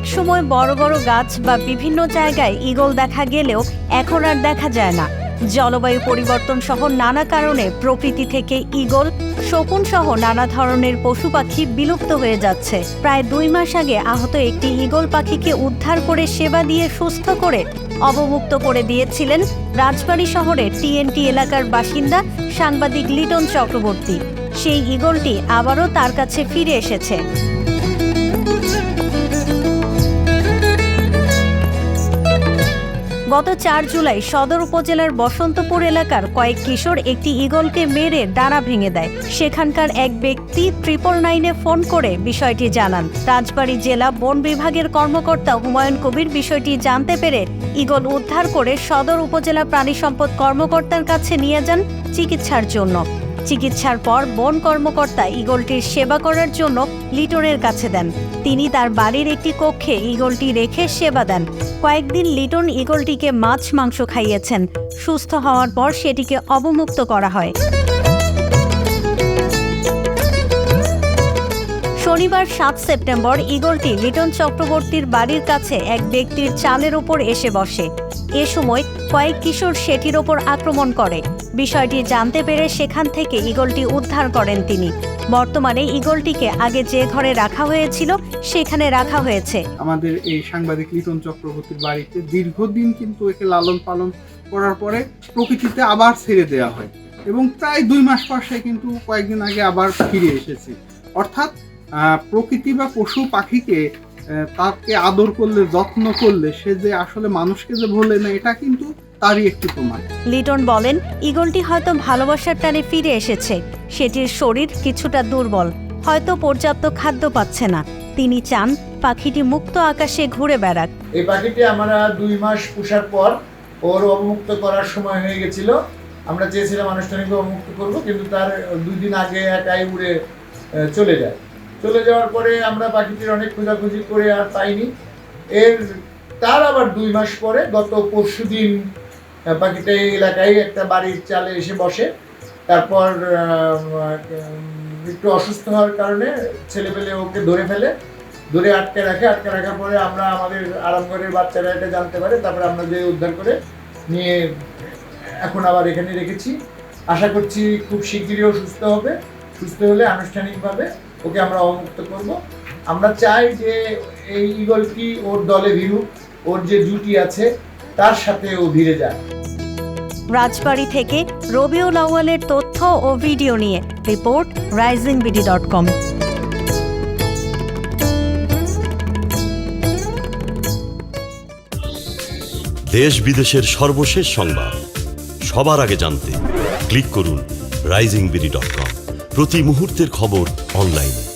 একসময় বড় বড় গাছ বা বিভিন্ন জায়গায় ঈগল দেখা গেলেও এখন আর দেখা যায় না। জলবায়ু পরিবর্তন সহ নানা কারণে প্রকৃতি থেকে ঈগল, শকুন সহ নানা ধরনের পশু পাখি বিলুপ্ত হয়ে যাচ্ছে। প্রায় দুই মাস আগে আহত একটি ঈগল পাখিকে উদ্ধার করে সেবা দিয়ে সুস্থ করে অবমুক্ত করে দিয়েছিলেন রাজবাড়ী শহরের টিএনটি এলাকার বাসিন্দা সাংবাদিক লিটন চক্রবর্তী। সেই ঈগলটি আবারও তার কাছে ফিরে এসেছে। গত চার জুলাই সদর উপজেলার বসন্তপুর এলাকার কয়েক কিশোর একটি ইগলকে মেরে দাঁড়া ভেঙে দেয়। সেখানকার এক ব্যক্তি ট্রিপল নাইনে ফোন করে বিষয়টি জানান। রাজবাড়ী জেলা বন বিভাগের কর্মকর্তা হুমায়ুন কবির বিষয়টি জানতে পেরে ইগল উদ্ধার করে সদর উপজেলা প্রাণী সম্পদ কর্মকর্তার কাছে নিয়ে যান চিকিৎসার জন্য। চিকিৎসার পর বন কর্মকর্তা ঈগলটির সেবা করার জন্য লিটনের কাছে দেন। তিনি তার বাড়ির একটি কক্ষে ঈগলটি রেখে সেবা দেন। কয়েকদিন লিটন ঈগলটিকে মাছ মাংস খাইয়েছেন। সুস্থ হওয়ার পর সেটিকে অবমুক্ত করা হয়। শনিবার সাত সেপ্টেম্বর ঈগলটি লিটন চক্রবর্তীর বাড়ির কাছে এক ব্যক্তির চালের ওপর এসে বসে। এ সময় কয়েক কিশোর সেটির ওপর আক্রমণ করে। বিষয়টি জানতে পেরে সেখান থেকে ঈগলটি উদ্ধার করেন তিনি। বর্তমানে ঈগলটিকে আগে যে ঘরে রাখা হয়েছিল, সেখানে রাখা হয়েছে। আমাদের এই সাংবাদিক লিটন চক্রবর্তীর বাড়িতে দীর্ঘদিন কিন্তু একে লালন পালন করার পরে প্রকৃতিতে আবার ছেড়ে দেওয়া হয় এবং প্রায় দুই মাস পর সে কিন্তু কয়েকদিন আগে আবার ফিরে এসেছে। অর্থাৎ প্রকৃতি বা পশু পাখিকে তাকে আদর করলে, যত্ন করলে সে যে আসলে মানুষকে যে ভোলে না, এটা কিন্তু তারই একটি প্রমাণ। লিটন বলেন ঈগলটি হয়তো ভালোবাসার টানে ফিরে এসেছে। সেটির শরীর কিছুটা দুর্বল। হয়তো পর্যাপ্ত খাদ্য পাচ্ছে না। তিনি চান পাখিটি মুক্ত আকাশে ঘুরে বেড়াক। এই পাখিটি আমরা দুই মাস পোষার পর ওর অবমুক্ত করার সময় হয়ে গেছিল। আমরা চেয়েছিলাম আনুষ্ঠানিকভাবে অবমুক্ত করব কিন্তু তার দুই দিন আগে একাই উড়ে চলে যায়। চলে যাওয়ার পরে আমরা পাখিটির অনেক খোঁজাখুঁজি করে আর পাইনি। এর তার আবার দুই মাস পরে গত পরশু দিন পাখিটা এই এলাকায় একটা বাড়ির চালে এসে বসে। তারপর একটু অসুস্থ হওয়ার কারণে ছেলেপেলে ওকে ধরে ফেলে, ধরে আটকে রাখে। আটকে রাখার পরে আমরা আমাদের আরামঘরের বাচ্চারা এটা জানতে পারে। তারপরে আমরা যে উদ্ধার করে নিয়ে এখন আবার এখানে রেখেছি। আশা করছি খুব শিগগিরই ও সুস্থ হবে। সুস্থ হলে আনুষ্ঠানিকভাবে ওকে আমরা অবমুক্ত করব। আমরা চাই যে এই ইগলটি ওর দলে ভিড়ুক, ওর যে জুটি আছে তার সাথে ও ভিড়ে যায়। রাজবাড়ী থেকে রবিউল আউয়ালের তথ্য ও ভিডিও নিয়ে report Rising BD dot com. দেশ বিদেশের সর্বশেষ সংবাদ। সবার আগে জানতে ক্লিক করুন রাইজিং বিডি ডট কম। প্রতি মুহূর্তের খবর অনলাইনে।